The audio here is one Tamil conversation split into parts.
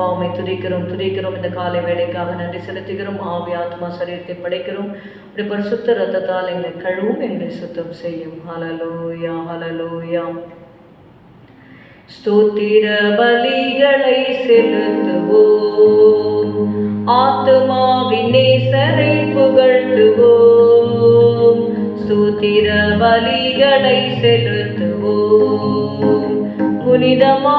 உம்மை துதிக்கிறோம் துதிக்கிறோம் இந்த காலை வேலைக்காக நன்றி செலுத்துகிறோம். ஆவி ஆத்மா சரீரத்தை படைக்கிறோம். இப்படி பரிசுத்த ரத்தத்தால் எங்களை கழுவும் எங்களை சுத்தம் செய்யும். ஹலலோயா ஹலலோயா ஸ்தோத்திர பலிகளை செலுத்துவோம். ஆத்துமாவின் நேசரை புகழ்த்துவோம். ஸ்தோத்திர பலிகளை செலுத்துவோம். புனிதமா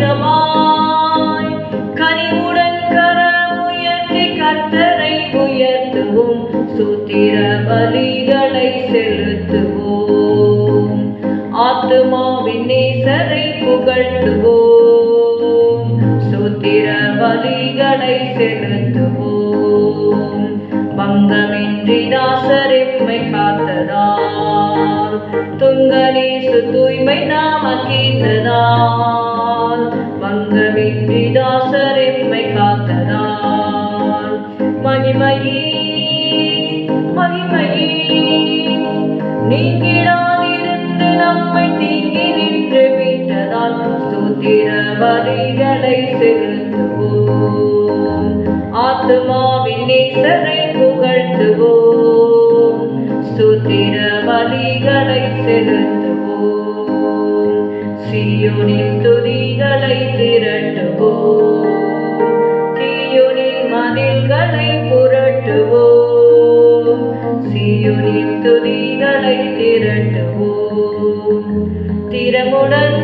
புனிதமாய் கனிவுடன் கரமுயர்த்தி கர்த்தரை உயர்த்துவோம். சூத்திர பலிகளை செலுத்துவோம். ஆத்மாவின் நேசரை புகழ்த்துவோம் சூத்திர பலிகளை செலுத்துவோம். பங்கமின்றி தாசரெம்மை கா துங்கனேசு தூய்மை நாம நாமக்கீந்ததால் பங்கமின்றி தாசரெம்மை காத்தனால் மகிமையே மகிமையே நீங்கிடாதிருந்து நம்மை தீங்கி நின்று விட்டதால் சூத்திர வரிகளை செலுத்துவோம். ஆத்மாவின் நேசரை ஸ்தோத்திர செலுத்துவோம். சியோனின் துதிகளை திரட்டுவோம். தீயோனின் மதில்களை புரட்டுவோம். சியோனின் துதிகளை திரட்டுவோம். திறமுடன்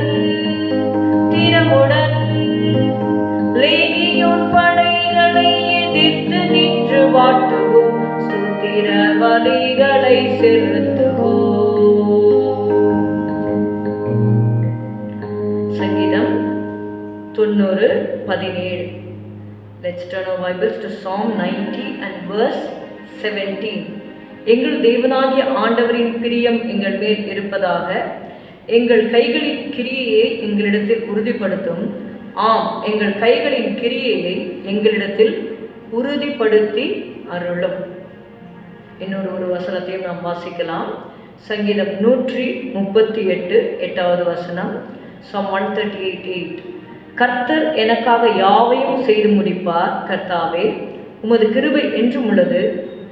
சுத்திர பலிகளை செலுத்துவோம் சங்கீதம் தொண்ணூறு பதினேழு. Let's turn our Bibles to Psalm 90 and verse 17 எங்கள் தேவனாகிய ஆண்டவரின் பிரியம் எங்கள் மேல் இருப்பதாக எங்கள் கைகளின் கிரியையை எங்களிடத்தில் உறுதிப்படுத்தும். ஆம் எங்கள் கைகளின் கிரியையை எங்களிடத்தில் உறுதிப்படுத்தி அருளும். இன்னொரு ஒரு வசனத்தையும் நாம் வாசிக்கலாம். சங்கீதம் நூற்றி முப்பத்தி எட்டு எட்டாவது வசனம். Psalm one thirty eight eight கர்த்தர் எனக்காக யாவையும் செய்து முடிப்பார் கர்த்தாவே. உமது கிருபை என்றும் உள்ளது.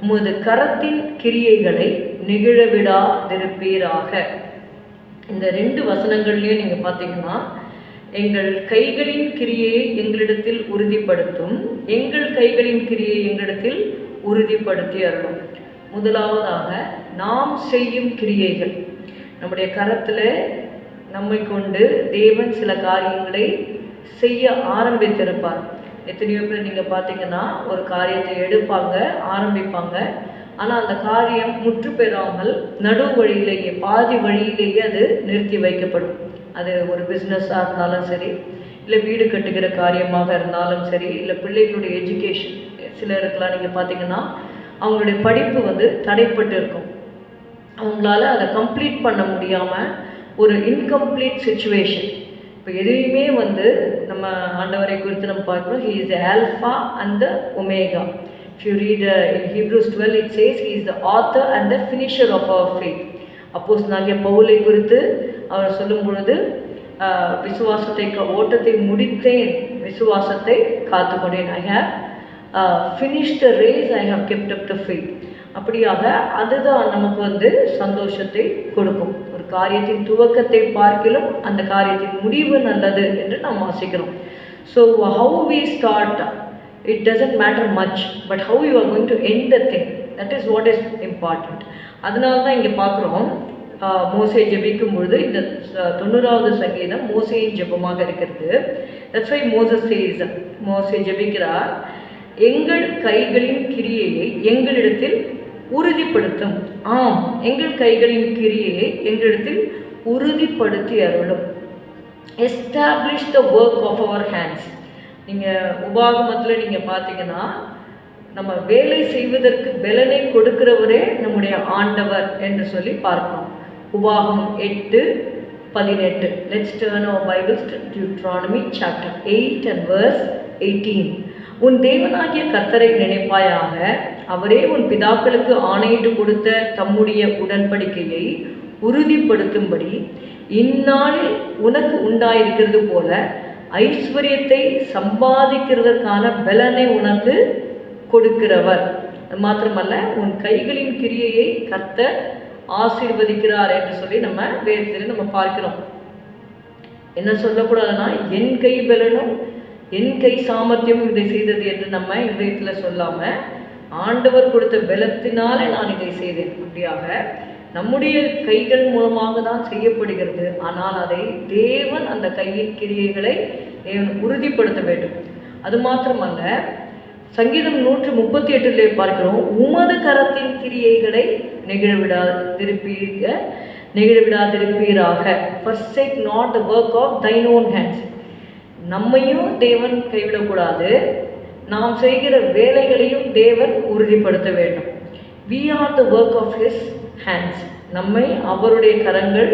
உமது கரத்தின் கிரியைகளை நிகழவிடாதிருப்பீராக. இந்த ரெண்டு வசனங்கள்லையும் நீங்கள் பார்த்தீங்கன்னா எங்கள் கைகளின் கிரியையை எங்களிடத்தில் உறுதிப்படுத்தும் எங்கள் கைகளின் கிரியை எங்களிடத்தில் உறுதிப்படுத்தி அருளும். முதலாவதாக நாம் செய்யும் கிரியைகள். நம்முடைய கரத்தில் நம்மை கொண்டு தேவன் சில காரியங்களை செய்ய ஆரம்பித்திருப்பார். எத்தனையோ பேர் நீங்கள் பார்த்தீங்கன்னா ஒரு காரியத்தை எடுப்பாங்க ஆரம்பிப்பாங்க. ஆனால் அந்த காரியம் முற்று பெறாமல் நடு வழியிலேயே பாதி வழியிலேயே அது நிறுத்தி வைக்கப்படும். அது ஒரு பிஸ்னஸாக இருந்தாலும் சரி இல்லை வீடு கட்டுகிற காரியமாக இருந்தாலும் சரி இல்லை பிள்ளைகளுடைய எஜுகேஷன் சிலருக்கெல்லாம் நீங்கள் பார்த்தீங்கன்னா அவங்களுடைய படிப்பு வந்து தடைப்பட்டு இருக்கும். அவங்களால அதை கம்ப்ளீட் பண்ண முடியாமல் ஒரு இன்கம்ப்ளீட் சுச்சுவேஷன் இப்போ எதையுமே வந்து நம்ம ஆண்டவரை குறித்து நம்ம பார்க்குறோம். He is the Alpha and the Omega if you read in Hebrews twelve it says he is the author and the finisher of our faith அப்போஸ் நாங்கள் பவுலை குறித்து அவர் சொல்லும் பொழுது விசுவாசத்தை ஓட்டத்தை முடித்தேன். விசுவாசத்தை காத்துக்கொண்டேன். I have finish the race I have kept up the faith அப்படியாக அதுதான் நமக்கு வந்து சந்தோஷத்தை கொடுக்கும். ஒரு காரியத்தின் துவக்கத்தை பார்க்கிலும் அந்த காரியத்தின் முடிவு நல்லது என்று நாம் வாசிக்கிறோம் so how we start it doesn't matter much but how you are going to end the thing that is what is important அதனால தான் இங்கே பார்க்குறோம். மோசை ஜெபிக்கும் பொழுது இந்த தொண்ணூறாவது சங்கீதம் மோசையின் ஜெபமாக இருக்கிறது. தட்ஸ் வை மோசஸ் சேஸ் மோசை ஜெபிக்கிறார். எங்கள் கைகளின் கிரியையை எங்களிடத்தில் உறுதிப்படுத்தும். ஆம் எங்கள் கைகளின் கிரியையை எங்களிடத்தில் உறுதிப்படுத்தி அருளும். Establish the work of our hands நீங்கள் உபாகமத்தில் நீங்கள் பார்த்தீங்கன்னா நம்ம வேலை செய்வதற்கு பலனை கொடுக்கிறவரே நம்முடைய ஆண்டவர் என்று சொல்லி பார்க்கிறோம் உபாகம் எட்டு பதினெட்டு. Let's turn our Bibles Deuteronomy chapter eight and verse eighteen உன் தேவனாகிய கர்த்தரை நினைப்பாயாக. அவரே உன் பிதாக்களுக்கு ஆணையிட்டு கொடுத்த தம்முடைய உடன்படிக்கையை உறுதிப்படுத்தும்படி இந்நாளில் உனக்கு உண்டாயிருக்கிறது போல ஐஸ்வர்யத்தை சம்பாதிக்கிறதற்கான பலனை உனக்கு கொடுக்கிறவர். மாத்திரமல்ல உன் கைகளின் கிரியையை கர்த்த ஆசீர்வதிக்கிறார் என்று சொல்லி நம்ம வேதத்தில் நம்ம பார்க்கிறோம். என்ன சொல்லக்கூடாதுன்னா என் கை பலனும் என் கை சாமர்த்தியம் இதை செய்தது என்று நம்ம இதயத்தில் சொல்லாம ஆண்டவர் கொடுத்த பலத்தினாலே நான் இதை செய்தேன். அப்படியாக நம்முடைய கைகள் மூலமாக தான் செய்யப்படுகிறது. ஆனால் அதை தேவன் அந்த கையின் கிரியைகளை உறுதிப்படுத்த வேண்டும். அது மாத்திரமல்ல சங்கீதம் நூற்று முப்பத்தி எட்டிலே பார்க்கிறோம் உமது கரத்தின் கிரியைகளை நெகிழவிடா நெகிழவிடாதிருப்பீர்கள் நெகிழவிடாதிருப்பீராக. Forsake not the work of thine own hands நம்மையும் தேவன் கைவிடக்கூடாது. நாம் செய்கிற வேலைகளையும் தேவன் உறுதிப்படுத்த வேண்டும். We are the work of his hands நம்மை அவருடைய கரங்கள்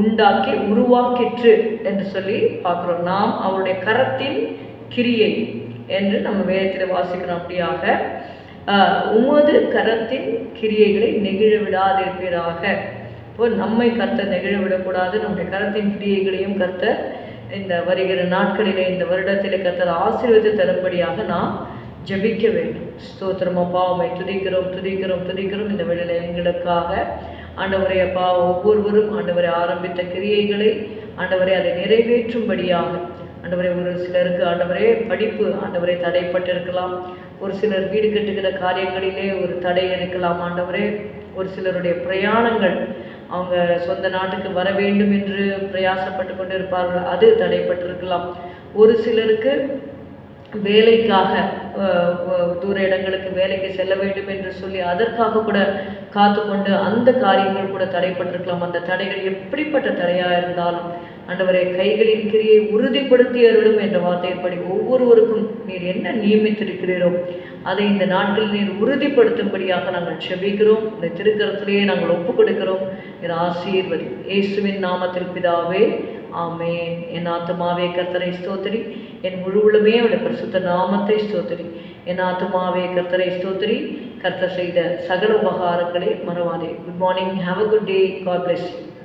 உண்டாக்கி உருவாக்கிற்று என்று சொல்லி பார்க்குறோம். நாம் அவருடைய கரத்தின் கிரியை என்று நம்ம வேதத்தில் வாசிக்கிறோம் அப்படியாக உமது கரத்தின் கிரியைகளை நெகிழ விடாதிருப்பீராக. இப்போ நம்மை கருத்தை நெகிழ விடக்கூடாது. நம்முடைய கரத்தின் கிரியைகளையும் கருத்தை இந்த வருகிற நாட்களிலே இந்த வருடத்திலே கத்தர் ஆசீர்வதி தரும்படியாக நாம் ஜெபிக்க வேண்டும். ஸ்தோத்திரம் பாவமை துதிக்கிறோம் துதிக்கிறோம் துதிக்கிறோம். இந்த வேளையில எங்களுக்காக ஆண்டவரே அப்பா ஒவ்வொருவரும் ஆண்டவரை ஆரம்பித்த கிரியைகளை ஆண்டவரை அதை நிறைவேற்றும்படியாக. ஆண்டவரை ஒரு சிலருக்கு ஆண்டவரே படிப்பு ஆண்டவரை தடைப்பட்டிருக்கலாம். ஒரு சிலர் வீடு கட்டுகிற காரியங்களிலே ஒரு தடை இருக்கலாம். ஆண்டவரே ஒரு சிலருடைய பிரயாணங்கள் அவங்க சொந்த நாட்டுக்கு வர வேண்டும் என்று பிரயாசப்பட்டு கொண்டிருப்பார்கள். அது தடைப்பட்டிருக்கலாம். ஒரு சிலருக்கு வேலைக்காக தூர இடங்களுக்கு வேலைக்கு செல்ல வேண்டும் என்று சொல்லி அதற்காக கூட காத்துக்கொண்டு அந்த காரியங்கள் கூட தடைப்பட்டிருக்கலாம். அந்த தடைகள் எப்படிப்பட்ட தடையாக இருந்தாலும் அன்றவரை கைகளின் கிரியை உறுதிப்படுத்தி அருளும் என்ற வார்த்தையின்படி ஒவ்வொருவருக்கும் நீர் என்ன நியமித்திருக்கிறீரோ அதை இந்த நாட்களில் நீர் உறுதிப்படுத்தும்படியாக நாங்கள் செபிக்கிறோம். இந்த திருக்கரத்திலேயே நாங்கள் ஒப்புக் கொடுக்கிறோம் நீர் ஆசீர்வதி. இயேசுவின் நாமத்தில் பிதாவே ஆமேன். என் ஆத்மாவே கர்த்தரை ஸ்தோத்திரி. என் முழுவலுமே உள்ளமே அவருடைய பரிசுத்த நாமத்தை ஸ்தோத்திரி. என் ஆத்மாவே கர்த்தரை ஸ்தோத்திரி. கர்த்தர் செய்த சகல உபகாரங்களை மறவாதே. Good morning have a good day God bless you